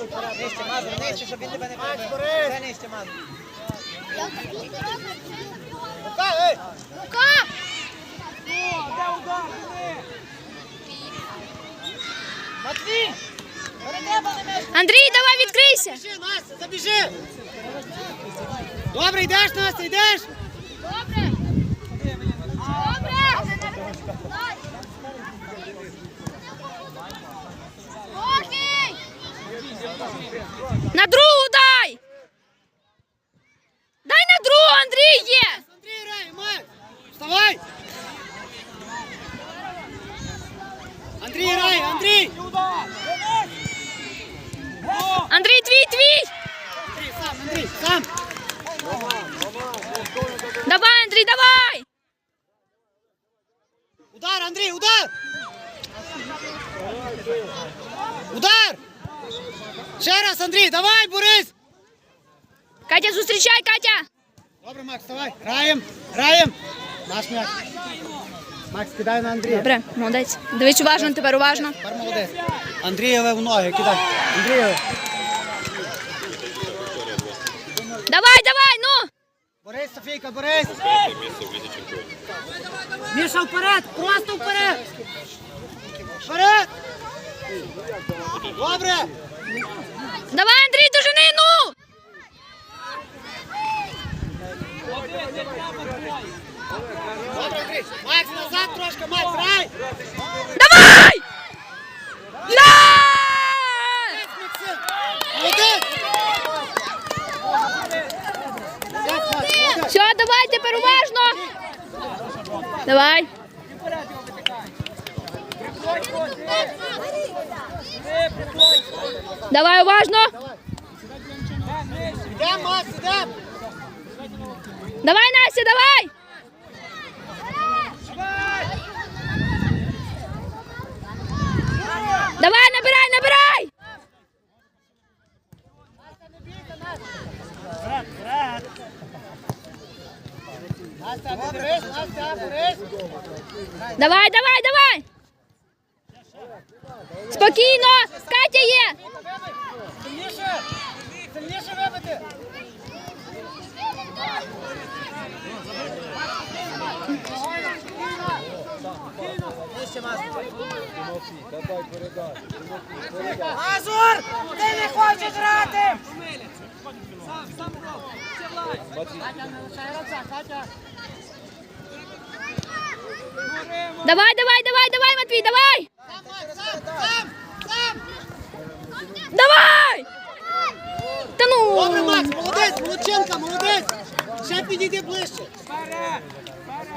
Нижче, Мазур, нижче, щоб він тебе не прибив. бери. Нижче, Мазур. Рука, ей! Рука! Матвій! Не треба не меш. Андрій, давай відкрийся! Біжи, Настя, забіжи! Добре, йдеш, Настя, йдеш? Добре! Добре! Окей! На другу дай! Дай на другу, Андрій є! Андрій, грай, Макс! Вставай! Андрій, грай, Андрій! Андрій, твій, твій! Андрій, сам, Андрій, сам! Давай, Андрій, давай! Удар, Андрій, удар! Удар! Ще раз, Андрій, давай, Борис! Катя, зустрічай, Катя! Добре, Макс, давай. Граєм, граєм. Наш м'яч. Макс, кидай на Андрія. Добре, молодець. Дивись уважно, тепер уважно. Тепер молодець. Андрієве в ноги, кидай. Андрієве. Давай, давай, ну! Борис, Софійка, Борис. Міша, вперед, просто вперед. Вперед. Добре. Давай, Андрій, дожени, ну! Макс, назад трошки, Макс, грай. Давай! Все, давай, тепер уважно! Давай! Давай уважно! Давай, Настя, давай! Давай, набирай, набирай! Давай, давай, давай! Спокійно! Катя є! Сильніше! Сильніше вибити! Мазур! Ти не хочеш грати! Давай, давай, давай, давай, Матвій, давай! Сам, сам, сам! Давай! Та Добре, ну! Макс, молодець, молодчинка, молодець! Ще підійди ближче.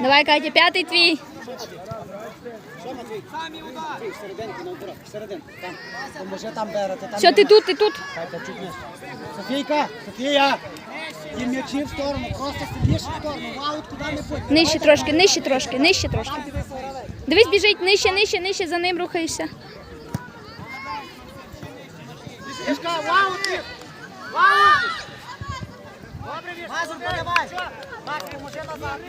Давай, Катя, п'ятий твій. Що, Матвій? Матвій, серединку на оборот, серединку, там. Поможи там берете, там. Все, ти тут, ти тут. Катя, чуть нижче. Софійка, Софія! Ті м'ячі в сторону, просто сильніше в сторону, в аут куди не будь. Нижче трошки, нижче трошки, нижче трошки. Дивись, біжить нижче, нижче, нижче, за ним рухаєшся. Мішка, в аут! ти! В аут! Добре, Мішка, Мазур, добре. подавай! Макс, може назад.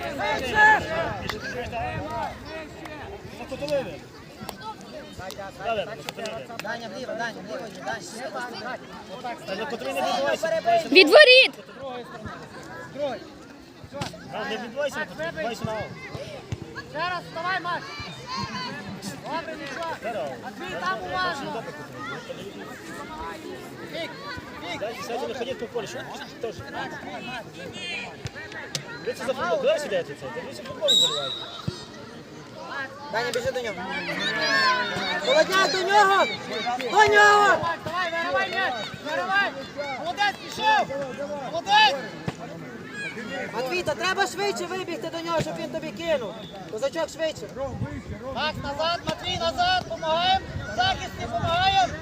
Даня вліво, Даня, вліво Даня. Від воріт! Не відбувайся, відбувайся на Ще раз, вставай, Макс. Добре, нічого. А твій там уважно. Ви це за футбол, сидите це? Ви це футбол вболіваєте. Даня, біжи до нього. Молодняк, до нього! До нього! Давай, виривай м'яч! Молодець, пішов! Молодець! Матвій, та треба швидше вибігти до нього, щоб він тобі кинув. Козачок швидше. Макс, назад, Матвій, назад! Помагаємо! Захисні, помагаємо!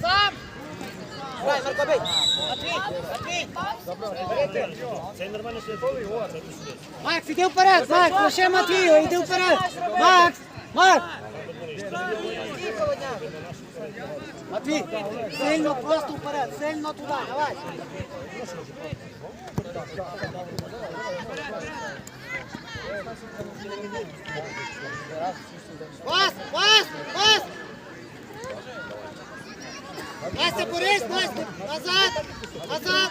Сам! Грай, Марко, бий. Матвій, Матвій! Це нормально святовий, о, це ти сюди. Макс, іди вперед! Макс, лише Матвію, іди вперед! Макс! Макс! Матвій, сильно просто вперед, сильно туди, давай! Пас, пас, пас! Настя, борись, Настя! Назад! Назад!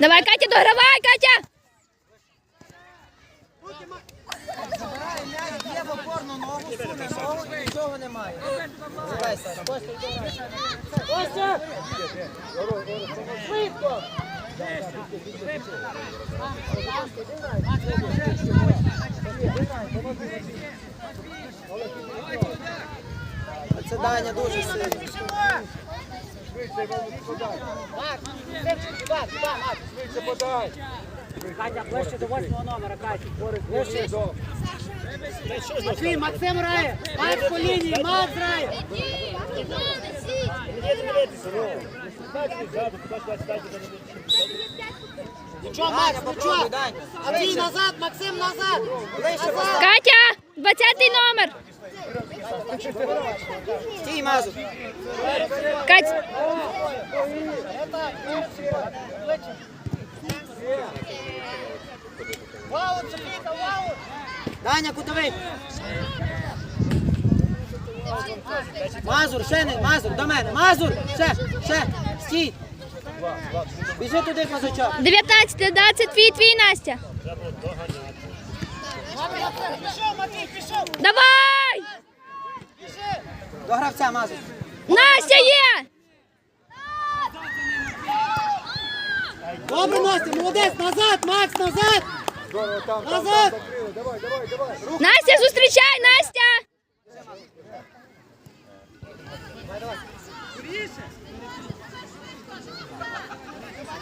Давай, Катя, догравай, Катя! Забирає м'яч, є в опорну ногу, суне ногу і нічого немає. Костя, Швидко! Це Даня дуже сильний. Катя, ближче до восьмого номера, Катя. Ближче. Матвій, Максим грає. Макс по лінії, Макс грає. Ну. Нічого, Макс, нічого. Андрій, назад, Максим, назад. Катя, 20 номер! Стій, Мазур. Кать, Ваут, Софійка, ваут. Даня, кутовий. Мазур, ще не, Мазур, до мене. Мазур, ще, ще, стій. Біжи туди, козачок. 19, 20, твій, твій, Настя. Пішов, Матвій, пішов. Давай! До гравця, Мазур. Настя є! Добре, Настя, молодець, назад, Макс, назад. Назад. Настя, зустрічай, Настя!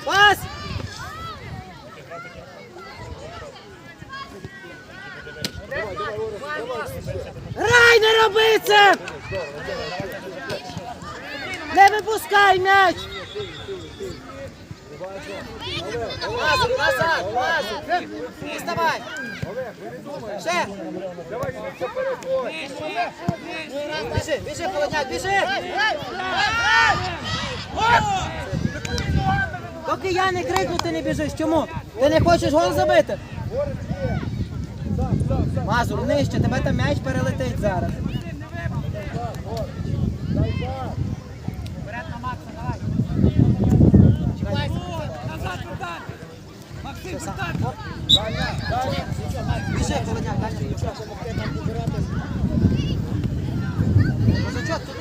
Пас! Грай, не роби це! Не випускай м'яч! Мазур, назад, Мазур! Вставай! Ще! Біжи, біжи, холодняк, біжи! Поки я не крикну, ти не біжиш. Чому? Ти не хочеш гол забити? Мазур, нижче, тебе там м'яч перелетить зараз. Біжи, холодняк, дай мені нічого. Козачок, туди.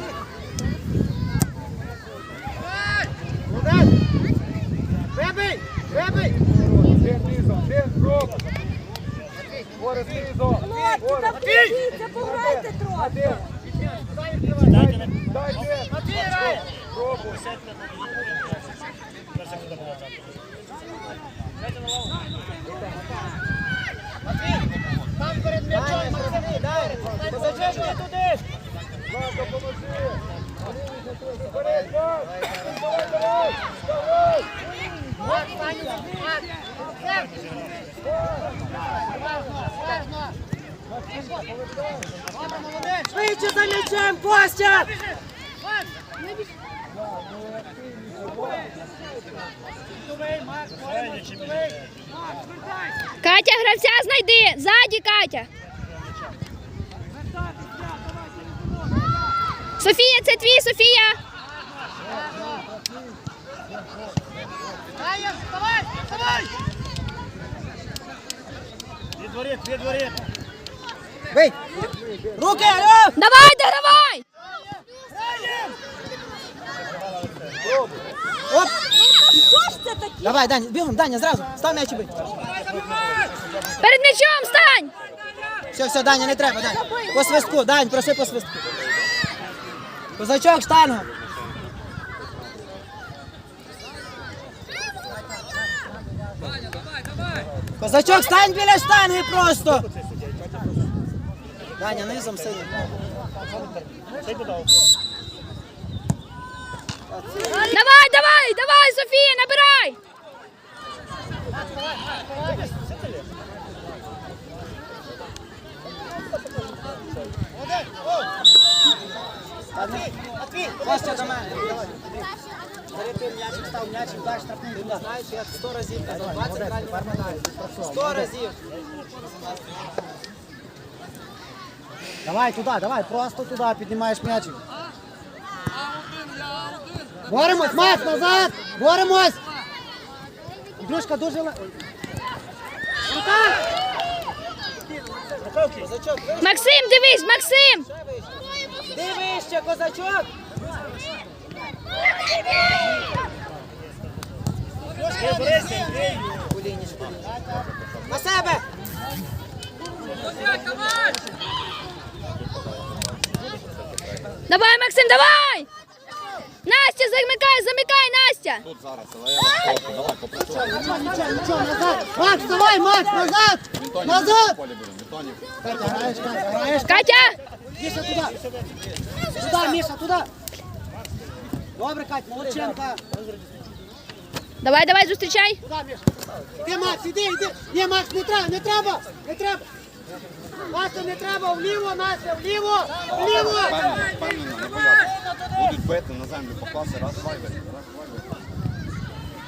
Вибий, вибий. Матвій грає. Там перед м'ячом, Максим, дай. Козачок, ти туди. Макс, Саню, Макс. Добре, молодець. Швидше за м'ячем, Костя! Катя, гравця знайди! Ззаді, Катя! Софія, це твій, Софія! Вставай, вставай. Від воріт, від воріт. Бий! Руки, алло! Давай, догравай! Оп! Давай, Даня, бігом, Даня, зразу. Став м'яч і бий. Перед м'ячом стань! Все, все, Даня, не треба, Даня. По свистку, Дань, проси по свистку. Козачок, штанга. Козачок, стань біля штанги просто. Даня, низом синій. Цей додав. Давай, давай, давай, Софія, набирай! Костя до мене. Бери м'ячик, став м'ячик, дай штрафний. Ти знаєш, я 100 разів казав, 20 реально попадаю. 100 разів. Давай туди, давай, просто туди піднімаєш м'ячик. Боремось, Макс, назад! Боремось! Андрюшка, дуже... ле- Рука! Козачок, вище, Максим, дивись, Максим! Ти вище, козачок. Не борися, Андрій. Кулініч, кулініч. На себе! Давай, Максим, давай! Настя, замикай, замикай, Настя! Тут зараз, але я вас давай попрацюй. Нічого, нічого, нічого, назад! Макс, давай, Макс, назад! Назад! Катя, граєш, Катя, граєш. Катя! Міша, туди! Туди, Міша, туди! Добре, Кать, молодченка! Давай, давай, зустрічай! Міша! Іди, Макс, іди, іди! Ні, Макс, не треба, не треба! Не треба! Настя, не треба, вліво, Настя, вліво! Вліво! Впевнено, впевнено, не боятися. Будуть бити на землю, покласти, раз, два і бити, раз, два і бити.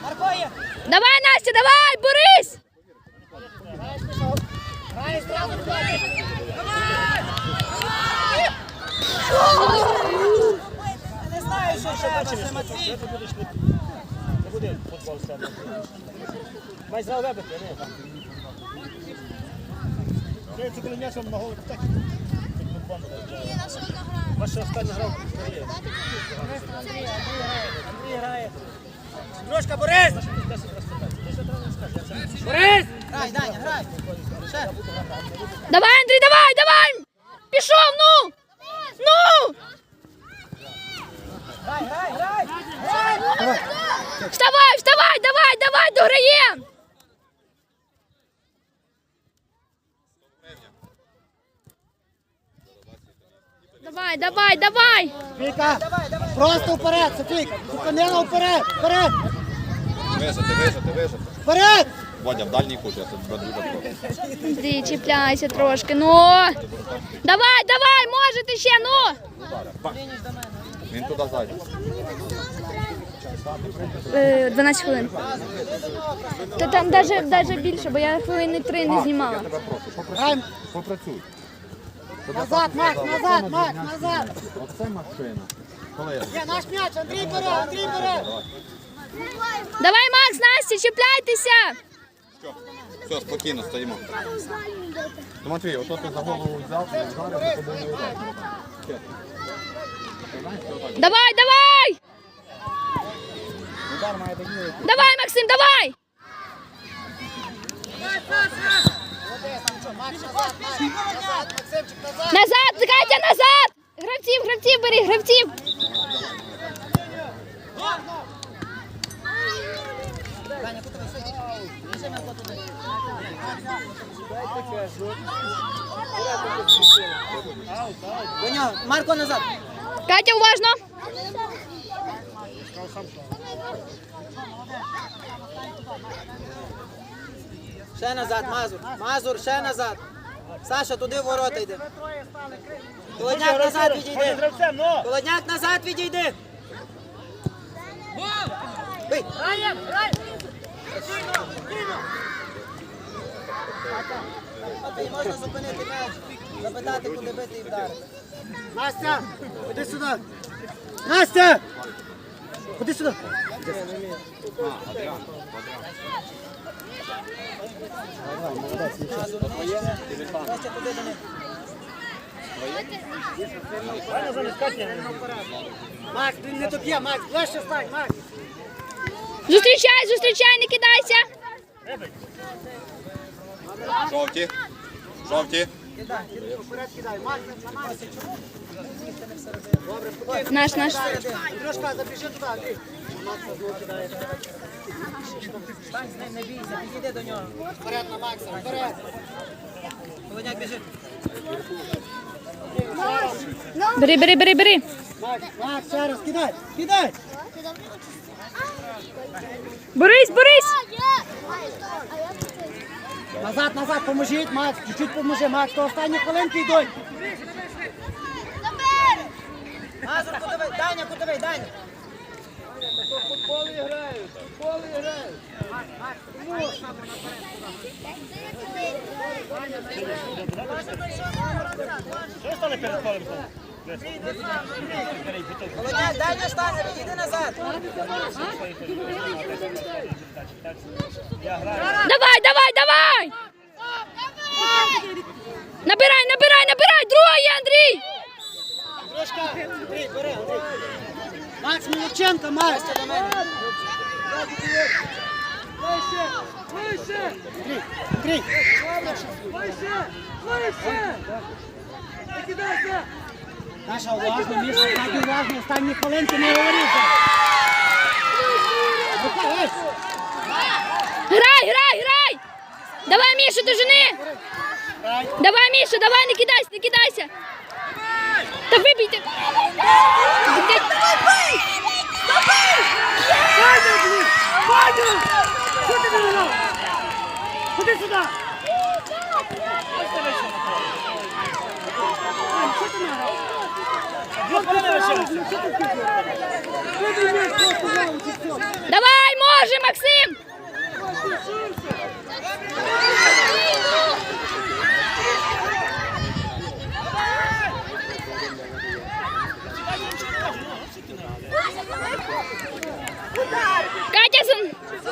Марко є! Давай, Настя, давай, борись! Не знаю, що ще Матвій. Ти будеш не, буде футбол ставити. Май зал вибити, не? Це коли м'ячом на голову так. Ваша остання гра в. Андрій грає. Дружка, Борис! Борис! Грай, Даня, грай. Давай, Андрій, давай, давай! Пішов, ну! Ну! Грай, грай, грай! Грай! Вставай, вставай, давай, давай, дограєм! Давай, давай, давай! Софійка, просто вперед, Софійка! Зупинила вперед, вперед! Вижити, вижити, вижити. Вперед! Водя, в дальній кут, я тебе дуже прошу. Андрій, чіпляйся трошки, ну! Давай, давай, можете ще, ну! Він туди зайде. Е, 12 хвилин. Та там навіть, навіть більше, бо я хвилини три не знімала. Попрацюй. Попрацюй. Назад, Макс, назад, Макс, назад! Оце машина. Є, наш м'яч, Андрій бере, Андрій бере! Давай, Макс, Настя, чіпляйтеся! Що? Все, спокійно стоїмо. Матвій, ото ти за голову взяв, і зараз за тобою удар. Чесно. Ти знаєш, що так? Давай, давай! Удар має Давай, Максим, давай! Назад, Катя, назад! Гравців, гравців бери, гравців! Марко, назад. Катя, уважно! Ще назад, Мазур. Мазур, ще назад. Саша, туди в ворота йди. Колодняк назад відійди. гравцем, ну! Колодняк назад відійди. Бий. Матвій, можна зупинити м'яч, запитати, куди бити і вдарити. Настя, ходи сюди! Настя! Ходи сюди! Макс, він не доб'є, Макс, ближче стань, Макс! Зустрічай, зустрічай, не кидайся! Жовті. Жовті. Вперед кидай, Макс, на Макс! Наш, наш. Андрюшка, забіжи туди, Андрій! Макс не бійся, підійди до нього. Вперед на Макса, вперед! Колодняк біжи. Бери, бери, бери, бери. Макс, Макс, ще раз, кидай, кидай! Борись, борись! Назад, назад, поможіть, Макс, чуть-чуть поможи, Макс, то останні хвилинки йдуть. Мазур, куди ви? Даня, куди ви? Даня. Що стали перед полем? Дай не стане, відійди назад. Давай, давай, давай! Набирай, набирай, набирай! Другий, Андрій! Бери, Андрій. Макс Мілоченко, Макс. До мене. Андрій, Наша уважно, Міша, останні уважно, останні хвилинки не говоріть. Грай, грай, грай! Давай, Міша, дожени! Давай, Міша, давай, не кидайся, не кидайся! Та вибійте! Ходи сюди! Що ти нараз? Давай, може, Максим! Катя,